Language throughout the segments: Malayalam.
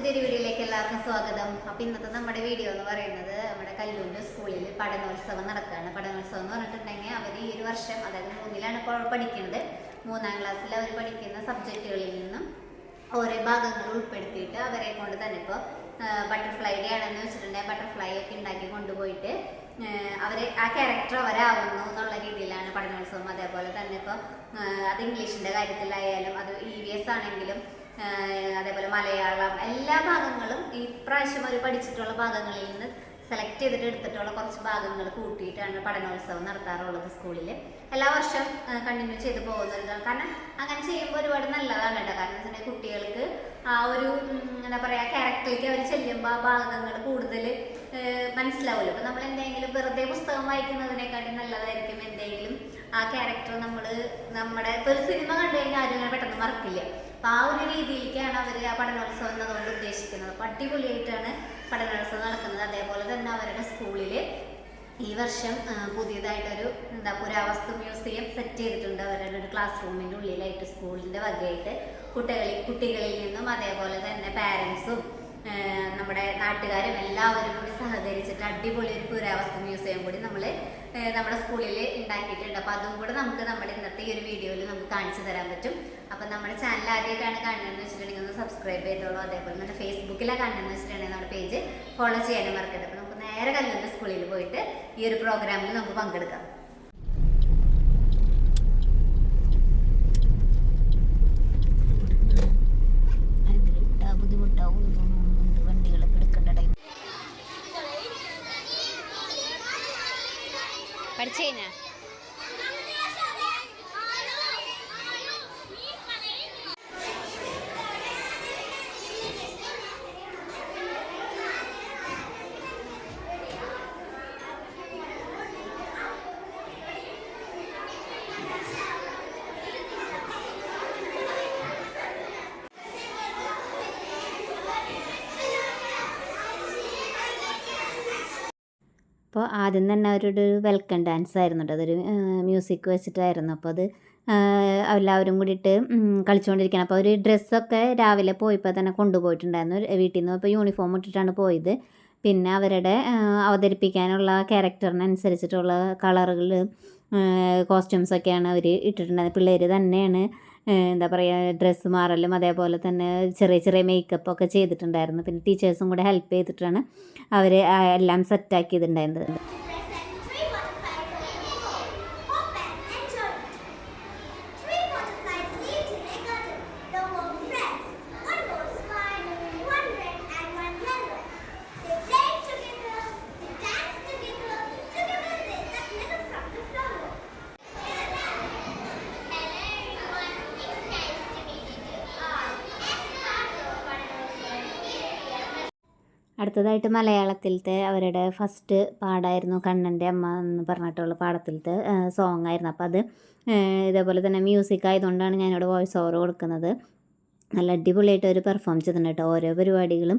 പുതിയൊരു വീഡിയോയിലേക്ക് എല്ലാവർക്കും സ്വാഗതം. അപ്പോൾ ഇന്നത്തെ നമ്മുടെ വീഡിയോ എന്ന് പറയുന്നത് നമ്മുടെ കല്ലൂരിന്റെ സ്കൂളിൽ പഠനോത്സവം നടക്കുകയാണ്. പഠനോത്സവം എന്ന് പറഞ്ഞിട്ടുണ്ടെങ്കിൽ അവർ ഈ ഒരു വർഷം അതായത് മൂന്നിലാണ് ഇപ്പോൾ പഠിക്കുന്നത്. മൂന്നാം ക്ലാസ്സിൽ അവർ പഠിക്കുന്ന സബ്ജക്റ്റുകളിൽ നിന്നും ഓരോ ഭാഗങ്ങൾ ഉൾപ്പെടുത്തിയിട്ട് അവരെ കൊണ്ട് തന്നെ ഇപ്പോൾ ബട്ടർഫ്ലൈ ഡേ ആണെന്ന് വെച്ചിട്ടുണ്ടെങ്കിൽ ബട്ടർഫ്ലൈ ഒക്കെ ഉണ്ടാക്കി കൊണ്ടുപോയിട്ട് അവർ ആ ക്യാരക്ടർ അവരാവുന്നു എന്നുള്ള രീതിയിലാണ് പഠനോത്സവം. അതേപോലെ തന്നെ ഇപ്പോൾ അത് ഇംഗ്ലീഷിന്റെ കാര്യത്തിലായാലും അത് ഇ വി എസ് ആണെങ്കിലും അതേപോലെ മലയാളം എല്ലാ ഭാഗങ്ങളും ഈ പ്രാവശ്യം അവർ പഠിച്ചിട്ടുള്ള ഭാഗങ്ങളിൽ നിന്ന് സെലക്ട് ചെയ്തിട്ട് എടുത്തിട്ടുള്ള കുറച്ച് ഭാഗങ്ങൾ കൂട്ടിയിട്ടാണ് പഠനോത്സവം നടത്താറുള്ളത് സ്കൂളിൽ എല്ലാ വർഷം കണ്ടിന്യൂ ചെയ്ത് പോകുന്നത് കാരണം അങ്ങനെ ചെയ്യുമ്പോൾ ഒരുപാട് നല്ലതാണ് കേട്ടോ. കാരണം എന്ന് കുട്ടികൾക്ക് ആ ഒരു എന്താ പറയുക ക്യാരക്ടറിലേക്ക് അവർ ചെല്ലുമ്പോൾ ആ ഭാഗങ്ങൾ കൂടുതൽ മനസ്സിലാവുമല്ലോ. അപ്പം നമ്മൾ എന്തെങ്കിലും വെറുതെ പുസ്തകം വായിക്കുന്നതിനെക്കാട്ടി നല്ലതായിരിക്കും എന്തെങ്കിലും ആ ക്യാരക്ടർ നമ്മൾ നമ്മുടെ ഇപ്പോൾ ഒരു സിനിമ കണ്ടു കഴിഞ്ഞാൽ ആരും അങ്ങനെ പെട്ടെന്ന് മറക്കില്ല. അപ്പം ആ ഒരു രീതിയിലേക്കാണ് അവർ ആ പഠനോത്സവം എന്നതുകൊണ്ട് ഉദ്ദേശിക്കുന്നത്. അപ്പൊ അടിപൊളിയായിട്ടാണ് പഠനോത്സവം നടക്കുന്നത്. അതേപോലെ തന്നെ അവരുടെ സ്കൂളിൽ ഈ വർഷം പുതിയതായിട്ടൊരു എന്താ പുരാവസ്തു മ്യൂസിയം സെറ്റ് ചെയ്തിട്ടുണ്ട്. അവരുടെ ഒരു ക്ലാസ് റൂമിന്റെ ഉള്ളിലായിട്ട് സ്കൂളിന്റെ വകയായിട്ട് കുട്ടികളിൽ കുട്ടികളിൽ നിന്നും അതേപോലെ തന്നെ പാരൻസും നമ്മുടെ നാട്ടുകാരും എല്ലാവരും കൂടി സഹകരിച്ചിട്ട് അടിപൊളി ഒരു പുരാവസ്തു മ്യൂസിയം കൂടി നമ്മൾ നമ്മുടെ സ്കൂളിൽ ഉണ്ടാക്കിയിട്ടുണ്ട്. അപ്പോൾ അതും കൂടെ നമുക്ക് നമ്മുടെ ഇന്നത്തെ ഈ ഒരു വീഡിയോയിൽ നമുക്ക് കാണിച്ചു തരാൻ പറ്റും. അപ്പോൾ നമ്മുടെ ചാനൽ ആദ്യമായിട്ടാണ് കാണുന്നതെന്ന് വെച്ചിട്ടുണ്ടെങ്കിൽ ഒന്ന് സബ്സ്ക്രൈബ് ചെയ്തോളൂ. അതേപോലെ നമ്മുടെ ഫേസ്ബുക്കിലാണ് കാണുന്നതെന്ന് വെച്ചിട്ടുണ്ടെങ്കിൽ നമ്മുടെ പേജ് ഫോളോ ചെയ്യാനും മറക്കരുത്. അപ്പോൾ നമുക്ക് നേരെ കല്ലുന്ന സ്കൂളിൽ പോയിട്ട് ഈ ഒരു പ്രോഗ്രാമിൽ നമുക്ക് പങ്കെടുക്കാം. അപ്പോൾ ആദ്യം തന്നെ അവരുടെ ഒരു വെൽക്കം ഡാൻസ് ആയിരുന്നു അതൊരു മ്യൂസിക് വെച്ചിട്ടായിരുന്നു. അപ്പോൾ അത് എല്ലാവരും കൂടിയിട്ട് കളിച്ചുകൊണ്ടിരിക്കണം അപ്പോൾ ഒരു ഡ്രസ്സൊക്കെ രാവിലെ പോയപ്പോൾ തന്നെ കൊണ്ടുപോയിട്ടുണ്ടായിരുന്നു. വീട്ടിൽ നിന്ന് ഇപ്പോൾ യൂണിഫോം ഇട്ടിട്ടാണ് പോയത്. പിന്നെ അവരുടെ അവതരിപ്പിക്കാനുള്ള ക്യാരക്ടറിനനുസരിച്ചിട്ടുള്ള കളറുകൾ കോസ്റ്റ്യൂംസൊക്കെയാണ് അവർ ഇട്ടിട്ടുണ്ടായിരുന്നത്. പിള്ളേർ തന്നെയാണ് എന്താ പറയുക ഡ്രസ്സ് മാറലും അതേപോലെ തന്നെ ചെറിയ ചെറിയ മേക്കപ്പ് ഒക്കെ ചെയ്തിട്ടുണ്ടായിരുന്നു. പിന്നെ ടീച്ചേഴ്സും കൂടെ ഹെൽപ്പ് ചെയ്തിട്ടാണ് അവർ എല്ലാം സെറ്റാക്കിയിട്ടുണ്ടായിരുന്നത് അടുത്തതായിട്ട് മലയാളത്തിലത്തെ അവരുടെ ഫസ്റ്റ് പാടായിരുന്നു കണ്ണന്റെ അമ്മ എന്ന് പറഞ്ഞിട്ടുള്ള പാടത്തിലത്തെ സോങ് ആയിരുന്നു. അപ്പോൾ അത് ഇതേപോലെ തന്നെ മ്യൂസിക് ആയതുകൊണ്ടാണ് ഞാനിവിടെ വോയിസ് ഓവർ കൊടുക്കുന്നത്. നല്ല അടിപൊളിയായിട്ട് അവർ പെർഫോം ചെയ്തിട്ടുണ്ട് കേട്ടോ ഓരോ പരിപാടികളും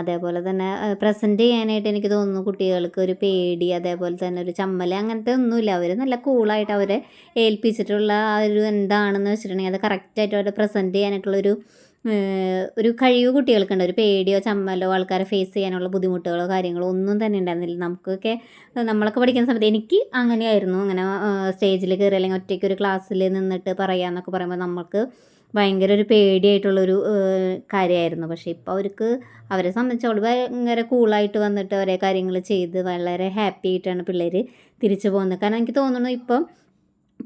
അതേപോലെ തന്നെ പ്രസന്റ് ചെയ്യാനായിട്ട് എനിക്ക് തോന്നുന്നു കുട്ടികൾക്ക് ഒരു പേടി അതേപോലെ തന്നെ ഒരു ചമ്മൽ അങ്ങനത്തെ ഒന്നുമില്ല. അവർ നല്ല കൂളായിട്ട് അവരെ ഏൽപ്പിച്ചിട്ടുള്ള ആ ഒരു എന്താണെന്ന് വെച്ചിട്ടുണ്ടെങ്കിൽ അത് കറക്റ്റായിട്ട് അവരെ പ്രസന്റ് ചെയ്യാനായിട്ടുള്ളൊരു ഒരു കഴിവ് കുട്ടികൾക്കുണ്ട്. ഒരു പേടിയോ ചമ്മലോ ആൾക്കാരെ ഫേസ് ചെയ്യാനുള്ള ബുദ്ധിമുട്ടുകളോ കാര്യങ്ങളോ ഒന്നും തന്നെ ഉണ്ടായിരുന്നില്ല. നമുക്കൊക്കെ നമ്മളൊക്കെ പഠിക്കുന്ന സമയത്ത് എനിക്ക് അങ്ങനെയായിരുന്നു. അങ്ങനെ സ്റ്റേജിൽ കയറി അല്ലെങ്കിൽ ഒറ്റയ്ക്ക് ഒരു ക്ലാസ്സിൽ നിന്നിട്ട് പറയാമെന്നൊക്കെ പറയുമ്പോൾ നമുക്ക് ഭയങ്കര ഒരു പേടിയായിട്ടുള്ളൊരു കാര്യമായിരുന്നു പക്ഷേ ഇപ്പോൾ അവർക്ക് അവരെ സംബന്ധിച്ചോളം ഭയങ്കര കൂളായിട്ട് വന്നിട്ട് ഓരോ കാര്യങ്ങൾ ചെയ്ത് വളരെ ഹാപ്പി ആയിട്ടാണ് പിള്ളേർ തിരിച്ചു പോകുന്നത്. കാരണം എനിക്ക് തോന്നുന്നു ഇപ്പം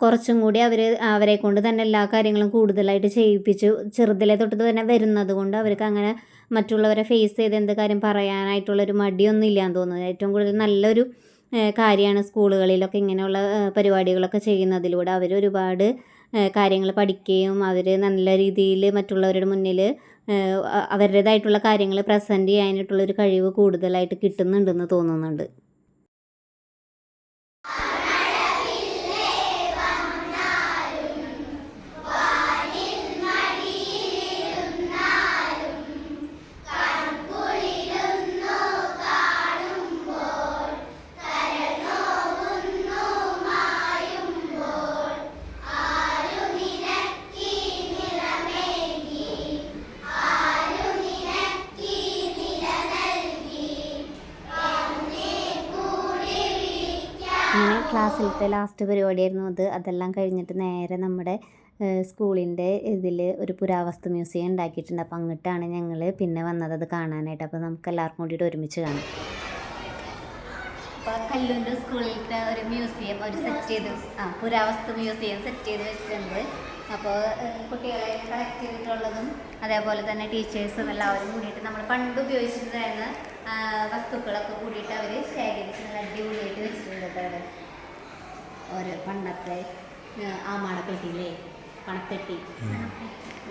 കുറച്ചും കൂടി അവർ അവരെ കൊണ്ട് തന്നെ എല്ലാ കാര്യങ്ങളും കൂടുതലായിട്ട് ചെയ്യിപ്പിച്ചു. ചെറുതിലെ തൊട്ട് തന്നെ വരുന്നത് കൊണ്ട് അവർക്ക് അങ്ങനെ മറ്റുള്ളവരെ ഫേസ് ചെയ്ത് എന്ത് കാര്യം പറയാനായിട്ടുള്ളൊരു മടിയൊന്നും ഇല്ലാന്ന് തോന്നുന്നു. ഏറ്റവും കൂടുതൽ നല്ലൊരു കാര്യമാണ് സ്കൂളുകളിലൊക്കെ ഇങ്ങനെയുള്ള പരിപാടികളൊക്കെ ചെയ്യുന്നതിലൂടെ അവർ ഒരുപാട് കാര്യങ്ങൾ പഠിക്കുകയും അവർ നല്ല രീതിയിൽ മറ്റുള്ളവരുടെ മുന്നിൽ അവരുടേതായിട്ടുള്ള കാര്യങ്ങൾ പ്രസന്റ് ചെയ്യാനായിട്ടുള്ളൊരു കഴിവ് കൂടുതലായിട്ട് കിട്ടുന്നുണ്ടെന്ന് തോന്നുന്നുണ്ട്. ക്ലാസ്സിലത്തെ ലാസ്റ്റ് പരിപാടിയായിരുന്നു അത്. അതെല്ലാം കഴിഞ്ഞിട്ട് നേരെ നമ്മുടെ സ്കൂളിന്റെ ഇതിൽ ഒരു പുരാവസ്തു മ്യൂസിയം ഉണ്ടാക്കിയിട്ടുണ്ട്. അപ്പോൾ അങ്ങോട്ടാണ് ഞങ്ങൾ പിന്നെ വന്നത് അത് കാണാനായിട്ട്. അപ്പോൾ നമുക്ക് എല്ലാവർക്കും കൂടിയിട്ട് ഒരുമിച്ച് കാണാം. അപ്പോൾ കല്ലൂന്റെ സ്കൂളിലത്തെ ഒരു മ്യൂസിയം ഒരു സെറ്റ് ചെയ്ത് ആ പുരാവസ്തു മ്യൂസിയം സെറ്റ് ചെയ്ത് വെച്ചിട്ടുണ്ട്. അപ്പോൾ കുട്ടികളെ കളക്ട് ചെയ്തിട്ടുള്ളതും അതേപോലെ തന്നെ ടീച്ചേഴ്സും എല്ലാവരും കൂടിയിട്ട് നമ്മൾ പണ്ട് ഉപയോഗിച്ചിട്ടുണ്ടായിരുന്ന വസ്തുക്കളൊക്കെ കൂടിയിട്ട് അവർ ശേഖരിച്ച് നല്ല അടിപൊളിയായിട്ട് വെച്ചിട്ടുണ്ട് കേട്ടോ അവിടെ ഓരോ പണ്ടത്തെ ആ, ആമാടപ്പെട്ടിയില്ലേ പണപ്പെട്ടി.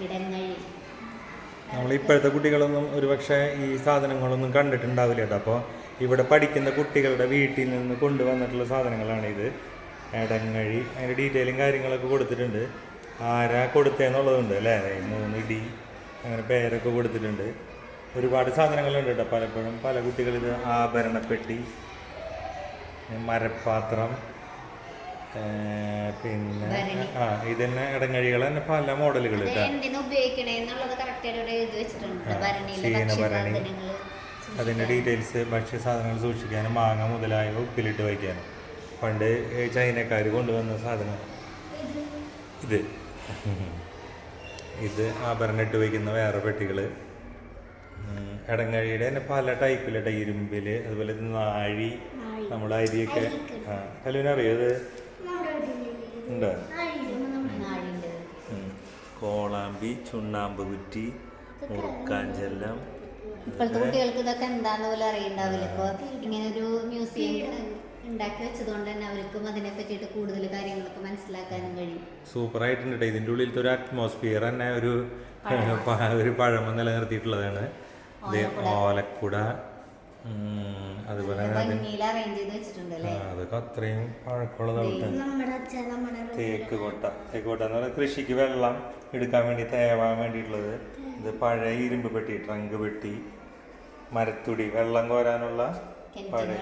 ഇടങ്ങഴി നമ്മൾ ഇപ്പോഴത്തെ കുട്ടികളൊന്നും ഒരുപക്ഷെ ഈ സാധനങ്ങളൊന്നും കണ്ടിട്ടുണ്ടാവില്ല കേട്ടോ. അപ്പോൾ ഇവിടെ പഠിക്കുന്ന കുട്ടികളുടെ വീട്ടിൽ നിന്ന് കൊണ്ടുവന്നിട്ടുള്ള സാധനങ്ങളാണ് ഇത്. ഇടങ്ങഴി അതിന്റെ ഡീറ്റെയിലും കാര്യങ്ങളൊക്കെ കൊടുത്തിട്ടുണ്ട്. ആരാ കൊടുത്തതെന്നുള്ളതുണ്ട് അല്ലേ? മൂന്ന് ഇടി അങ്ങനെ പേരൊക്കെ കൊടുത്തിട്ടുണ്ട്. ഒരുപാട് സാധനങ്ങളുണ്ട് കേട്ടോ. പലപ്പോഴും പല കുട്ടികളിത് ആഭരണപ്പെട്ടി മരപ്പാത്രം പിന്നെ ആ ഇത് തന്നെ ഇടങ്ങഴികൾ തന്നെ പല മോഡലുകൾ ഭരണി. അതിന്റെ ഡീറ്റെയിൽസ് ഭക്ഷ്യ സാധനങ്ങൾ സൂക്ഷിക്കാനും മാങ്ങ മുതലായവ ഉപ്പിലിട്ട് വയ്ക്കാനും. പണ്ട് ചൈനക്കാർ കൊണ്ടുവന്ന സാധനം. ഇത്? ഇത്. ആഭരണം ഇട്ട് വയ്ക്കുന്ന വേറെ പെട്ടികൾ ഇടങ്ങഴിയുടെ തന്നെ പല ടൈപ്പിലെ ഇരുമ്പിൽ അതുപോലെ നാഴി നമ്മുടെ അരിയൊക്കെ. ഹലോ കല്ലുവിനറിയോ ഇത്? ഉണ്ട്. കോളാമ്പി ചുണ്ണാമ്പ് കുറ്റി മുറുക്കാഞ്ചെല്ലാം ഇപ്പോഴത്തെ കുട്ടികൾക്ക് ഇതൊക്കെ എന്താന്ന് പോലും അറിയണ്ടാവില്ല. ഇപ്പോൾ ഇങ്ങനെ ഒരു മ്യൂസിയം ഉണ്ടാക്കി വെച്ചതുകൊണ്ട് തന്നെ അവർക്കും അതിനെ പറ്റിയിട്ട് കൂടുതൽ കാര്യങ്ങളൊക്കെ മനസ്സിലാക്കാനും കഴിയും. സൂപ്പർ ആയിട്ടുണ്ട് ഇതിന്റെ ഉള്ളിലത്തെ ഒരു അറ്റ്മോസ്ഫിയർ തന്നെ ഒരു ഒരു പഴമ നിലനിർത്തിയിട്ടുള്ളതാണ്. ഓലക്കുട. അതുപോലെ അതൊക്കെ അത്രയും പഴക്കമുള്ളതാവട്ടെ തേക്ക് കൊട്ട. തേക്ക് കൊട്ട എന്ന് പറഞ്ഞാൽ കൃഷിക്ക് വെള്ളം എടുക്കാൻ വേണ്ടി തേവാൻ വേണ്ടിയിട്ടുള്ളത്. ഇത് പഴയ ഇരുമ്പ് പെട്ടി ട്രങ്ക് പെട്ടി മരത്തുടി വെള്ളം കോരാനുള്ള പഴയ.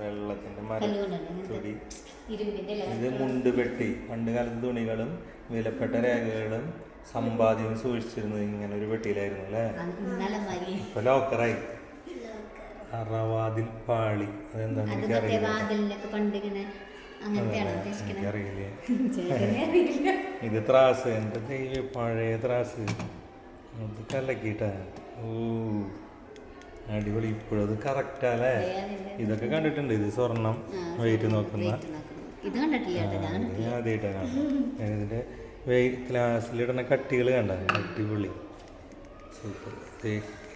വെള്ളത്തിന്റെ മരത്തുടി ഇത് മുണ്ട് പെട്ടി. പണ്ട് കാലത്ത് തുണികളും വിലപ്പെട്ട രേഖകളും സമ്പാദ്യവും സൂക്ഷിച്ചിരുന്നത് ഇങ്ങനെ ഒരു പെട്ടിയിലായിരുന്നു അല്ലേ? ഇപ്പൊ ലോക്കറായി. അറവാതിൽ പാളി. അതെന്താ എനിക്കറിയില്ല. ഇത് ത്രാസ്. എന്റെ ദൈവം പഴയ ത്രാസ്. അത് കലക്കിട്ടാ ഓ അടിപൊളി. ഇപ്പോഴും അത് കറക്റ്റാ അല്ലേ ഇതൊക്കെ കണ്ടിട്ടുണ്ട്. ഇത് സ്വർണം. വെയിറ്റ് നോക്കുന്ന. ആദ്യമായിട്ടാണ് ഇതിന്റെ വെയിറ്റ് ക്ലാസ്സിലിടുന്ന കട്ടികൾ കണ്ട. അടിപൊളി.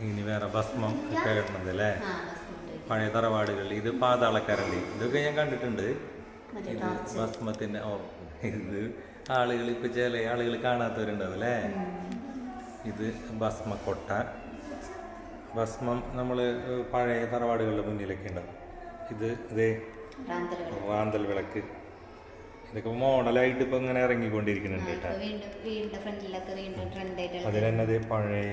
ഇനി വേറെ ഭസ്മം ഒക്കെ കിട്ടണത് അല്ലേ പഴയ തറവാടുകൾ ഇത് പാതാളക്കരണ്ടി ഇതൊക്കെ ഞാൻ കണ്ടിട്ടുണ്ട്. ഇത് ഭസ്മത്തിന്റെ ഓ ഇത് ആളുകൾ ഇപ്പൊ ചില ആളുകൾ കാണാത്തവരുണ്ടാവും അല്ലേ ഇത് ഭസ്മക്കൊട്ട. ഭസ്മം നമ്മൾ പഴയ തറവാടുകളുടെ മുന്നിലൊക്കെ ഉണ്ടാവും. ഇത് ഇതേ റാന്തൽ വിളക്ക്. ഇതൊക്കെ മോഡലായിട്ട് ഇപ്പൊ ഇങ്ങനെ ഇറങ്ങിക്കൊണ്ടിരിക്കുന്നുണ്ട് കേട്ടോ. അതിൽ തന്നെ ഇത് പഴയ.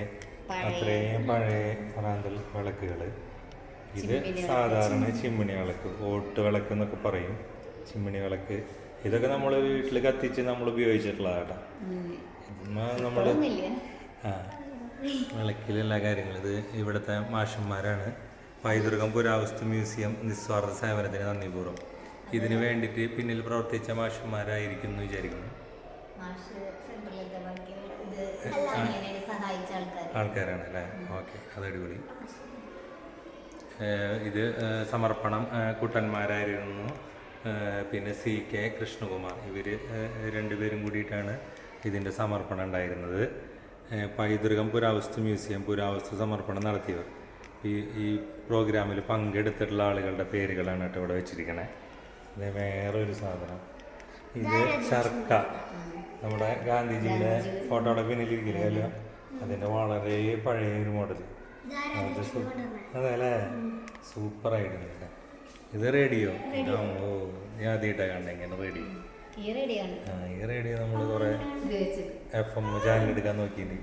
അത്രയും പഴയ റാന്തൽ വിളക്കുകൾ. ഇത് സാധാരണ ചിമ്മിണി വിളക്ക് ഓട്ട് വിളക്ക് എന്നൊക്കെ പറയും. ചിമ്മിണി വിളക്ക്. ഇതൊക്കെ നമ്മൾ വീട്ടിൽ കത്തിച്ച് നമ്മൾ ഉപയോഗിച്ചിട്ടുള്ളതാട്ടാ നമ്മൾ ആ എല്ലാ കാര്യങ്ങളും. ഇത് ഇവിടുത്തെ മാഷന്മാരാണ്. പൈതൃകം പുരാവസ്തു മ്യൂസിയം നിസ്വാർത്ഥ സേവനത്തിന് നന്ദിപൂർവം ഇതിന് വേണ്ടിയിട്ട് പിന്നിൽ പ്രവർത്തിച്ച മാഷന്മാരായിരിക്കും വിചാരിക്കുന്നു. ആൾക്കാരാണ് അല്ലേ ഓക്കെ അത് അടിപൊളി. ഇത് സമർപ്പണം കുട്ടന്മാരായിരുന്നു. പിന്നെ സി കെ കൃഷ്ണകുമാർ. ഇവർ രണ്ടുപേരും കൂടിയിട്ടാണ് ഇതിന്റെ സമർപ്പണം ഉണ്ടായിരുന്നത്. പൈതൃകം പുരാവസ്തു മ്യൂസിയം പുരാവസ്തു സമർപ്പണം നടത്തിയവർ. ഈ ഈ പ്രോഗ്രാമിൽ പങ്കെടുത്തിട്ടുള്ള ആളുകളുടെ പേരുകളാണ് കേട്ടോ ഇവിടെ വെച്ചിരിക്കണേ. ഇത് വേറൊരു സാധനം. ഇത് ശർക്ക നമ്മുടെ ഗാന്ധിജിയുടെ ഫോട്ടോയുടെ പിന്നിലിരിക്കില്ലല്ലോ അതിന്റെ വളരെ പഴയ ഒരു മോഡൽ അത് സൂ- അതെ അല്ലേ സൂപ്പർ ആയിട്ടുണ്ട് ഇത് റേഡിയോ. ഓ ഞാൻ ആദ്യമായിട്ടാണ് കണ്ടത് ഇങ്ങനെ റേഡിയോ. ഈ റെഡിയാണ് ആ ഈ റേഡിയോ നമ്മൾ കുറേ എഫ് എം ചാനൽ എടുക്കാൻ നോക്കിയിട്ട്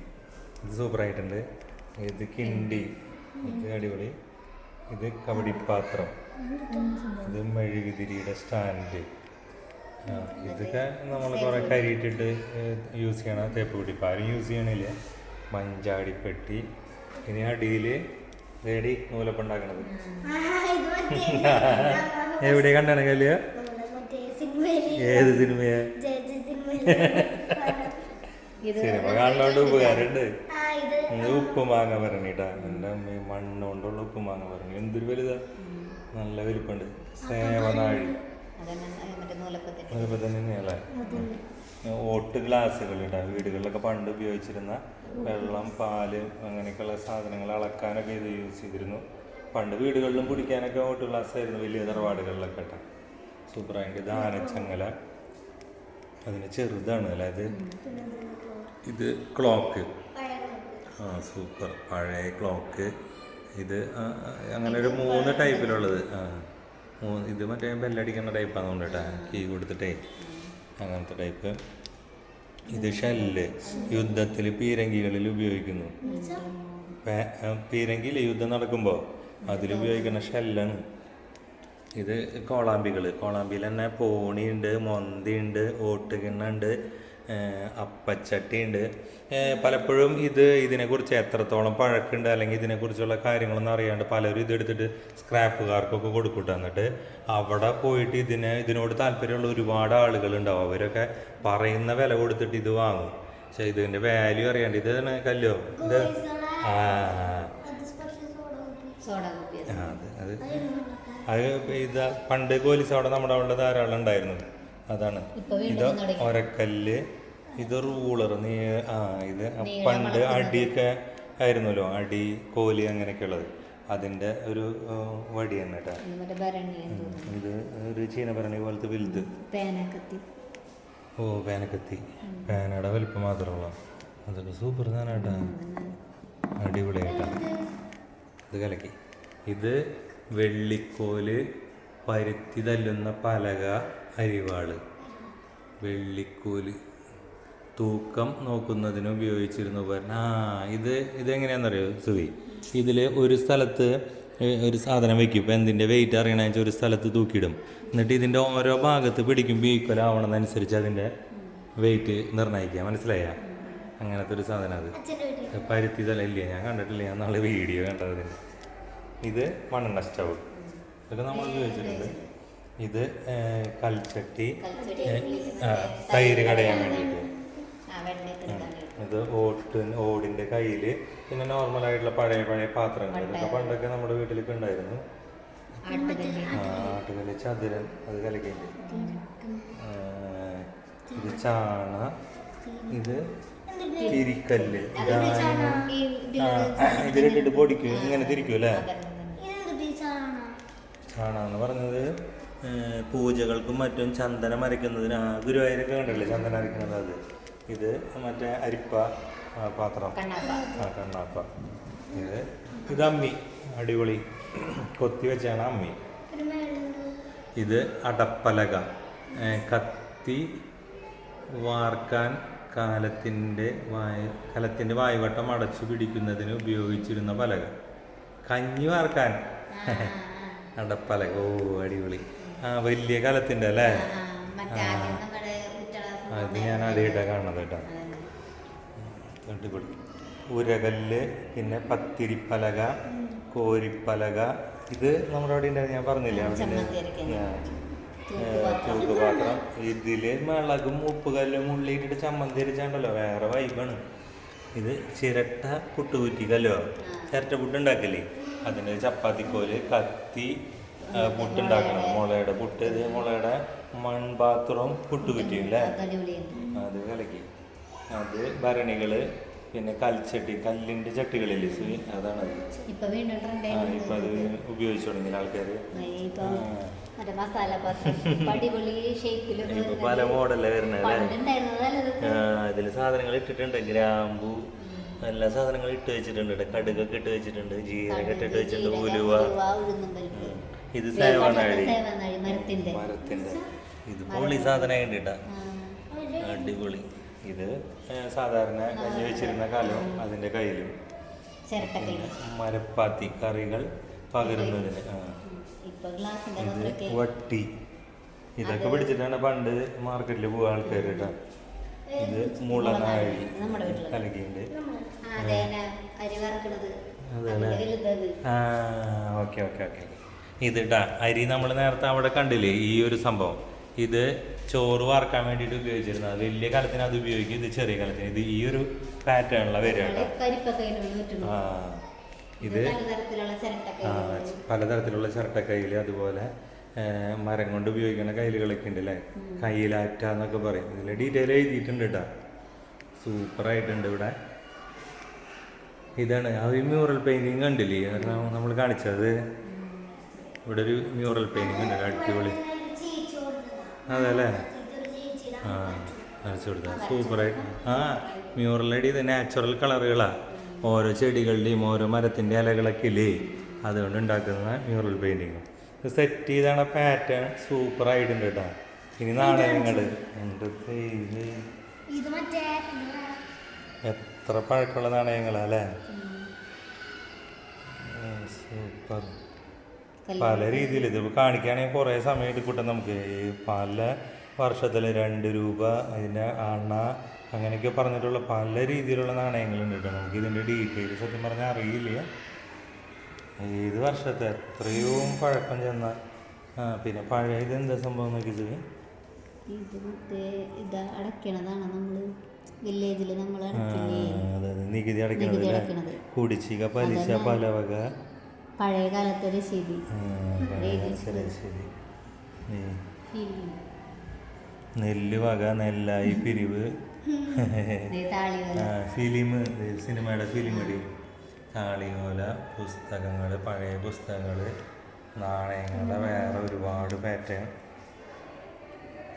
ഇത് സൂപ്പർ ആയിട്ടുണ്ട് ഇത് കിണ്ടി. ഇത് അടിപൊളി. ഇത് കബഡിപ്പാത്രം. ഇത് മെഴുകുതിരിയുടെ സ്റ്റാൻഡ്. ഇതൊക്കെ നമ്മൾ കുറേ കരിയിട്ടിട്ട് യൂസ് ചെയ്യണം തേപ്പ് കുട്ടി ഇപ്പം ആരും യൂസ് ചെയ്യണില്ല. മഞ്ചാടിപ്പെട്ടി. ഇനി അടിയിൽ റെഡി നൂലപ്പം ഉണ്ടാക്കണത്. എവിടെ കണ്ടാണ് കല്യ ഏത് സിനിമയാ? സിനിമ കാണുന്നോണ്ട് ഉപകാരമുണ്ട് ഉപ്പുമാങ്ങ പറഞ്ഞിട്ടാ എന്റെ അമ്മ മണ്ണുകൊണ്ടുള്ള മണ്ണ് കൊണ്ടുള്ള ഉപ്പുമാങ്ങ പറഞ്ഞു എന്തൊരു വലുതാ. നല്ല വലിപ്പുണ്ട്. സേവനാഴി തന്നെ ഓട്ട് ഗ്ലാസ്സുകൾ ഇടാ വീടുകളിലൊക്കെ പണ്ട് ഉപയോഗിച്ചിരുന്ന വെള്ളം പാൽ അങ്ങനെയൊക്കെയുള്ള സാധനങ്ങൾ അളക്കാനൊക്കെ ഇത് യൂസ് ചെയ്തിരുന്നു. പണ്ട് വീടുകളിലും കുടിക്കാനൊക്കെ ഓട്ട് ഗ്ലാസ് ആയിരുന്നു വലിയ തറവാടുകളിലൊക്കെ കേട്ടോ. സൂപ്പറായിട്ട് ദാനച്ചങ്ങല അതിന് ചെറുതാണ് അല്ലേ ഇത്? ഇത് ക്ലോക്ക്. ആ സൂപ്പർ. പഴയ ക്ലോക്ക്. ഇത് അങ്ങനെ ഒരു മൂന്ന് ടൈപ്പിലുള്ളത് ആ ഇത് മറ്റേ ബെല്ലടിക്കുന്ന ടൈപ്പാണ് നമ്മൾ കേട്ടോ. കീ കൊടുത്തിട്ടേ. അങ്ങനത്തെ ടൈപ്പ് ഇത് ഷെല്ല് യുദ്ധത്തിൽ പീരങ്കികളിൽ ഉപയോഗിക്കുന്നു. പീരങ്കിയിൽ യുദ്ധം നടക്കുമ്പോൾ അതിലുപയോഗിക്കുന്ന ഷെല്ലാണ് ഇത് കോളാമ്പികൾ കോളാമ്പിയിൽ തന്നെ പോണിയുണ്ട് മൊന്തിയുണ്ട് ഓട്ടുകിണ്ണുണ്ട് അപ്പച്ചട്ടിയുണ്ട്. പലപ്പോഴും ഇത് ഇതിനെക്കുറിച്ച് എത്രത്തോളം പഴക്കുണ്ട് അല്ലെങ്കിൽ ഇതിനെക്കുറിച്ചുള്ള കാര്യങ്ങളൊന്നും അറിയാണ്ട് പലരും ഇതെടുത്തിട്ട് സ്ക്രാപ്പുകാർക്കൊക്കെ കൊടുക്കൂട്ട എന്നിട്ട് അവിടെ പോയിട്ട് ഇതിനെ ഇതിനോട് താല്പര്യമുള്ള ഒരുപാട് ആളുകളുണ്ടാവും. അവരൊക്കെ പറയുന്ന വില കൊടുത്തിട്ട് ഇത് വാങ്ങും. പക്ഷെ ഇതിന്റെ വാല്യൂ അറിയാണ്ട് ഇതാണ് കല്ലോ. ഇത് ആ അത് അത് ഇത് പണ്ട് പോലീസ് അവിടെ നമ്മുടെ അവിടെ ധാരാളം ഉണ്ടായിരുന്നു. അതാണ്. ഇത്. ഒരക്കല്ല് ഇത് റൂളർ നീ ആ ഇത് പണ്ട് അടിയൊക്കെ ആയിരുന്നല്ലോ അടി കോലി അങ്ങനെയൊക്കെ ഉള്ളത്. അതിന്റെ ഒരു വടി തന്നെ കേട്ടോ. ഇത് ഒരു ചീനഭരണി പോലത്തെ വലുത്. ഓ പേനക്കത്തി. പേനയുടെ വലിപ്പം മാത്രമുള്ള. അതൊക്കെ സൂപ്പർ സാധനമായിട്ടാ അടിപൊളിയായിട്ടാണ് അടിപൊളിയായിട്ടാ ഇത് കലക്കി. ഇത് വെള്ളിക്കോൽ പരുത്തി തല്ലുന്ന പലക. അരിവാൾ വെള്ളിക്കോൽ തൂക്കം നോക്കുന്നതിന് ഉപയോഗിച്ചിരുന്ന ഉപകരണം ആ ഇത് ഇതെങ്ങനെയാണെന്നറിയോ സുവി ഇതിൽ ഒരു സ്ഥലത്ത് ഒരു സാധനം വെക്കും. ഇപ്പം എന്തിന്റെ വെയിറ്റ് അറിയണമെന്ന് വെച്ചാൽ ഒരു സ്ഥലത്ത് തൂക്കിയിടും. എന്നിട്ട് ഇതിന്റെ ഓരോ ഭാഗത്ത് പിടിക്കുമ്പോൾ ഈക്വൽ അതിന്റെ വെയിറ്റ് നിർണയിക്കുക. മനസ്സിലായ? അങ്ങനത്തെ ഒരു സാധനം അത്. പരുത്തി തല ഇല്ല ഞാൻ കണ്ടിട്ടില്ല. ഞാൻ നാളെ വീഡിയോ കണ്ടത് ഇത് മണ്ണെണ്ണ സ്റ്റവ് ഇതൊക്കെ നമ്മൾ ഉപയോഗിച്ചിട്ടുണ്ട്. ഇത് കൽച്ചട്ടി തൈര് കടയാൻ വേണ്ടിയിട്ട്. എടുക്കാൻ ഇത് ഓട്ട് ഓടിന്റെ കയ്യിൽ പിന്നെ നോർമൽ ആയിട്ടുള്ള പഴയ പഴയ പാത്രങ്ങൾ ഇതൊക്കെ പണ്ടൊക്കെ നമ്മുടെ വീട്ടിലൊക്കെ ഉണ്ടായിരുന്നു. ആട്ടുകല്ല്. ചതുരൻ അത് കലക്കിണ്ട് ഇത് ചാണ ഇത് തിരിക്കല്ല്. ഇതിലിട്ടിട്ട് പൊടിക്കും ഇങ്ങനെ തിരിക്കും അല്ലേ? ചാണ? എന്ന് പറഞ്ഞത് പൂജകൾക്കും മറ്റും ചന്ദനം അരയ്ക്കുന്നതിന് ആ ഗുരുവായൂരൊക്കെ കണ്ടില്ലേ? ചന്ദനം അരയ്ക്കുന്നത് അത്. ഇത് മറ്റേ അരിപ്പ പാത്രം. ആ കണ്ണാപ്പ. ഇത് ഇത് അമ്മി. അടിപൊളി. കൊത്തി വെച്ചാണ് അമ്മി. ഇത് അടപ്പലക. കത്തി വാർക്കാൻ കാലത്തിന്റെ വായ കലത്തിന്റെ വായുവട്ടം അടച്ചു പിടിക്കുന്നതിന് ഉപയോഗിച്ചിരുന്ന പലക. കഞ്ഞി വാർക്കാൻ. അടപ്പലക. ഓ അടിപൊളി. വലിയ കാലത്തിന്റെ അല്ലേ? ആ, അത് ഞാൻ ആദ്യമായിട്ടാണ് കാണുന്നത് കേട്ടോ. അടിപൊളി ഉരകല്ല് പിന്നെ പത്തിരിപ്പലക കോരിപ്പലക. ഇത് നമ്മുടെ അവിടെ ഉണ്ടായിരുന്നു ഞാൻ പറഞ്ഞില്ലേ അവിടെ. തൂക്കുപാത്രം ഇതിൽ മിളകും ഉപ്പുകല്ലും ഉള്ളിയിട്ടിട്ട് ചമ്മന്തി അരിച്ചാണ്ടല്ലോ. വേറെ വൈബാണ് ഇത് ചിരട്ട പുട്ടുകുറ്റിക്കല്ലോ. ചിരട്ട പുട്ട് ഉണ്ടാക്കില്ലേ അതിന്റെ ചപ്പാത്തിക്കോൽ കത്തി ആ, പുട്ടുണ്ടാക്കണം. മുളയുടെ പുട്ട് ഇത് മുളയുടെ മൺപാത്രവും പുട്ടുകുറ്റിയും അല്ലേ അത് കലക്കി. അത് ഭരണികൾ പിന്നെ കൽച്ചട്ടി കല്ലിന്റെ ചട്ടികളില്ലേ സുനി അതാണത്. ഇപ്പൊ അത് ഉപയോഗിച്ചു തുടങ്ങി ആൾക്കാര്? ഇപ്പൊ പല മോഡലേ വരുന്നത് ഇതിൽ സാധനങ്ങൾ ഇട്ടിട്ടുണ്ട്. ഗ്രാമ്പു എല്ലാ സാധനങ്ങളും ഇട്ട് വെച്ചിട്ടുണ്ട്. കടുകൊക്കെ ഇട്ട് വെച്ചിട്ടുണ്ട്. ജീരകം ഇട്ടിട്ട് വെച്ചിട്ടുണ്ട്. ഉലുവ. ഇത് സേവനാഴി മരത്തിന്റെ ഇത് പൊളി സാധനം കണ്ടിട്ടാ. അടിപൊളി. ഇത് സാധാരണ കഞ്ഞി വെച്ചിരുന്ന കാലവും അതിന്റെ കയ്യിലും. മരപ്പാത്തി കറികൾ പകരുന്നതിന് ഇത് വട്ടി. ഇതൊക്കെ പിടിച്ചിട്ടാണ് പണ്ട് മാർക്കറ്റിൽ പോവുക ആൾക്കാർ കേട്ടോ. ഇത് മുളനാഴി നമ്മുടെ അതെ കലക്കിയുണ്ട് ഓക്കെ ഓക്കെ ഓക്കെ. ഇത് ഇട്ടാ അരി നമ്മൾ നേരത്തെ അവിടെ കണ്ടില്ലേ ഈ ഒരു സംഭവം. ഇത് ചോറ് വാർക്കാൻ വേണ്ടിയിട്ട് ഉപയോഗിച്ചിരുന്നത്. വലിയ കാലത്തിന് അത് ഉപയോഗിക്കും ഇത് ചെറിയ കാലത്തിന്. ഇത് ഈ ഒരു പാറ്റേണുള്ള വരിക ആ ഇത് പലതരത്തിലുള്ള ചിരട്ടക്കൈൽ അതുപോലെ മരം കൊണ്ട് ഉപയോഗിക്കുന്ന കയ്യിലുകളൊക്കെ ഉണ്ട് അല്ലേ? കയ്യിലാറ്റ എന്നൊക്കെ പറയും. ഇതിൽ ഡീറ്റെയിൽ എഴുതിയിട്ടുണ്ട് കേട്ടോ. സൂപ്പറായിട്ടുണ്ട് ഇവിടെ. ഇതാണ് ആ ഒരു മ്യൂറൽ പെയിന്റിങ് കണ്ടില്ലേ? നമ്മൾ കാണിച്ചത്. ഇവിടെ ഒരു മ്യൂറൽ പെയിന്റിങ് ഉണ്ട് അടിപൊളി. അതെ അല്ലേ ആ വരച്ചു കൊടുത്ത. സൂപ്പറായിട്ട് ആ മ്യൂറലടി ഇത് നാച്ചുറൽ കളറുകളാണ് ഓരോ ചെടികളുടെയും ഓരോ മരത്തിന്റെ ഇലകളൊക്കെ ഇല്ലേ? അതുകൊണ്ട് ഉണ്ടാക്കുന്ന മ്യൂറൽ പെയിന്റിങ് സെറ്റ് ചെയ്താണ് പാറ്റേൺ സൂപ്പറായിട്ടുണ്ട് കേട്ടോ. ഇനി എന്താ എത്ര പഴക്കമുള്ള നാണയങ്ങളാ അല്ലേ? സൂപ്പർ. പല രീതിയിൽ ഇത് കാണിക്കുകയാണെങ്കിൽ കുറേ സമയം എടുക്കൂട്ടെ നമുക്ക്. ഈ പല വർഷത്തിൽ രണ്ട് രൂപ അതിന്റെ അണ അങ്ങനെയൊക്കെ പറഞ്ഞിട്ടുള്ള പല രീതിയിലുള്ള നാണയങ്ങളുണ്ട് കേട്ടോ നമുക്ക് ഇതിന്റെ ഡീറ്റെയിൽസ് സത്യം പറഞ്ഞാൽ അറിയില്ല. ഏത് വർഷത്തെ? എത്രയോ പഴക്കം ചെന്ന പിന്നെ പഴയ ഇത് എന്താ സംഭവം നോക്കിയത് ഇത് മറ്റേ ഇത് അടയ്ക്കണതാണ് നമ്മൾ വില്ലേജിൽ നമ്മൾ ആ, അതെ നികുതി അടയ്ക്കണത് കുടിശ്ശിക പലിശ പലവക പഴയ കാലത്തെ രശീതി ആ, ശരി. നെല്ല് വക നെല്ലായി പിരിവ്. ഫിലിം സിനിമയുടെ ഫിലിം അടി താളിയോല പുസ്തകങ്ങൾ പഴയ പുസ്തകങ്ങൾ നാണയങ്ങളുടെ വേറെ ഒരുപാട് പാറ്റേൺ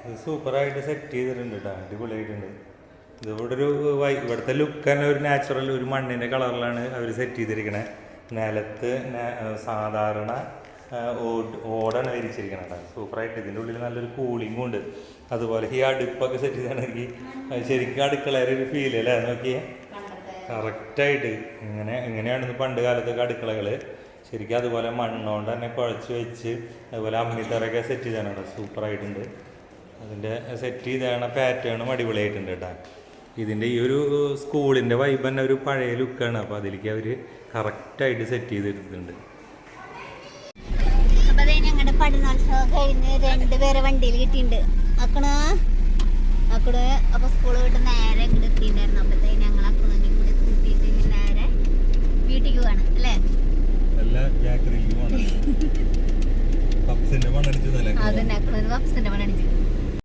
ഇത് സൂപ്പറായിട്ട് സെറ്റ് ചെയ്തിട്ടുണ്ട് കേട്ടോ അടിപൊളിയായിട്ടുണ്ട്. ഇതിവിടെ ഒരു ഇവിടുത്തെ ലുക്ക് തന്നെ ഒരു നാച്ചുറൽ ഒരു മണ്ണിന്റെ കളറിലാണ് അവർ സെറ്റ് ചെയ്തിരിക്കണേ. നിലത്ത് സാധാരണ ഓടാണ് വിരിച്ചിരിക്കണത്. കേട്ടോ സൂപ്പറായിട്ട് ഇതിന്റെ ഉള്ളിൽ നല്ലൊരു കൂളിംഗും ഉണ്ട്. അതുപോലെ ഈ അടുപ്പൊക്കെ സെറ്റ് ചെയ്താണെങ്കിൽ ശരിക്കും അടുക്കളയുടെ ഒരു ഫീൽ അല്ലേ? നോക്കിയേ. കറക്റ്റായിട്ട് ഇങ്ങനെ ഇങ്ങനെയാണ് പണ്ട് കാലത്തൊക്കെ അടുക്കളകൾ ശരിക്കും അതുപോലെ മണ്ണുകൊണ്ട് തന്നെ കുഴച്ച് വെച്ച് അതുപോലെ അമ്മിത്തറയൊക്കെ സെറ്റ് ചെയ്താണ് സൂപ്പറായിട്ടുണ്ട്. അതിന്റെ സെറ്റ് ചെയ്താണ് പാറ്റേണും അടിപൊളിയായിട്ടുണ്ട് കേട്ടോ ഇതിന്റെ ഈ ഒരു സ്കൂളിന്റെ വൈബ് തന്നെ ഒരു പഴയ ലുക്കാണ് അപ്പോൾ അതിലേക്ക് അവർ കറക്റ്റായിട്ട് സെറ്റ് ചെയ്തെടുത്തിട്ടുണ്ട് അപ്പൊ ദേ ഞങ്ങളുടെ പഠനോത്സവം കഴിഞ്ഞ് രണ്ടുപേരെ വണ്ടിയിൽ കിട്ടിയിട്ടുണ്ട് അക്കണ അക്കട് അപ്പൊ സ്കൂൾ വിട്ട് നേരെ ഇങ്ങോട്ട് എത്തിയിട്ടുണ്ടായിരുന്നു. അപ്പഴത്തേക്ക് ഞങ്ങൾ അക്കണി കൂടെ കൂട്ടിയിട്ട് ഇനി നേരെ വീട്ടിലേക്ക് പോവാണ് അല്ലേ? എല്ലാ ജാക്കറിയിലും പപ്സിന്റെ മണ്ണടിച്ചതല്ലേ അതന്നെ അക്കണന് പപ്സിന്റെ പണി അടിച്ചു.